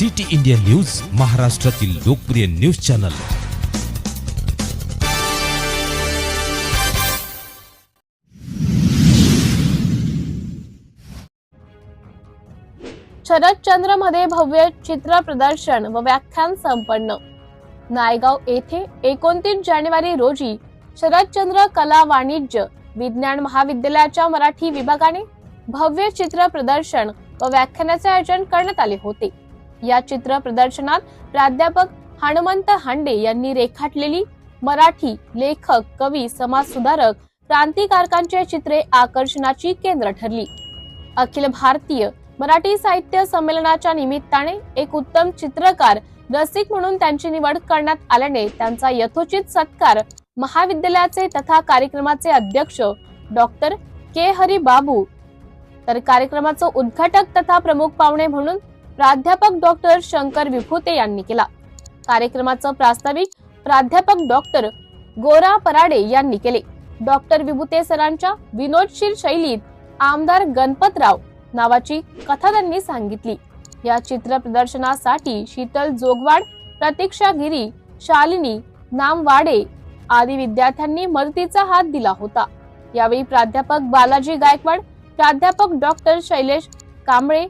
City India news महाराष्ट्रातील लोकप्रिय news channel. शरदचंद्रमध्ये भव्य चित्र प्रदर्शन व व्याख्यान संपन्न. नायगाव येथे एकोणतीस जानेवारी रोजी शरदचंद्र कला वाणिज्य विज्ञान महाविद्यालयाच्या मराठी विभागाने भव्य चित्र प्रदर्शन व व्याख्यानाचे आयोजन करण्यात आले होते. या चित्र प्रदर्शनात प्राध्यापक हनुमंत हांडे यांनी रेखाटलेली मराठी लेखक कवी समाजसुधारक क्रांतिकारकांची चित्रे आकर्षणाची केंद्र ठरली. अखिल भारतीय मराठी साहित्य संमेलनाच्या निमित्ताने एक उत्तम चित्रकार रसिक म्हणून त्यांची निवड करण्यात आल्याने त्यांचा यथोचित सत्कार महाविद्यालयाचे तथा कार्यक्रमाचे अध्यक्ष डॉक्टर के. हरी बाबू तर कार्यक्रमाचं उद्घाटक तथा प्रमुख पाहुणे म्हणून प्राध्यापक डॉक्टर शंकर विभूते यांनी केला. कार्यक्रमाचं प्रास्ताविक प्राध्यापक डॉक्टर गोरा पराडे यांनी केले. डॉक्टर विभूते सरांच्या विनोदशील शैलीत आमदार गणपतराव नावाची कथा त्यांनी सांगितली. या चित्र प्रदर्शनासाठी शीतल जोगवाड प्रतीक्षा गिरी शालिनी नामवाडे आदी विद्यार्थ्यांनी मदतीचा हात दिला होता. यावेळी प्राध्यापक बालाजी गायकवाड प्राध्यापक doctor Shailesh Kamble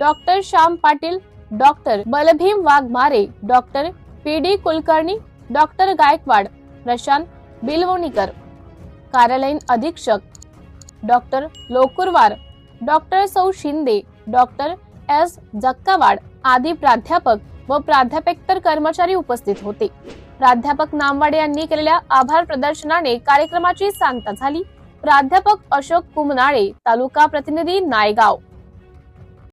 doctor Shyam Patil doctor Balbhim Waghmare doctor P D Kulkarni doctor Gaikwad Prashant Bilwanikar. कार्यालयीन अधीक्षक डॉक्टर लोकुरवार डॉक्टर सौ शिंदे डॉक्टर एस. जक्कावाड आदी प्राध्यापक व प्राध्यापकेतर कर्मचारी उपस्थित होते. प्राध्यापक नामवाडे यांनी केलेल्या आभार प्रदर्शनाने कार्यक्रमाची सांगता झाली. प्राध्यापक अशोक कुमनाळे तालुका प्रतिनिधी नायगाव.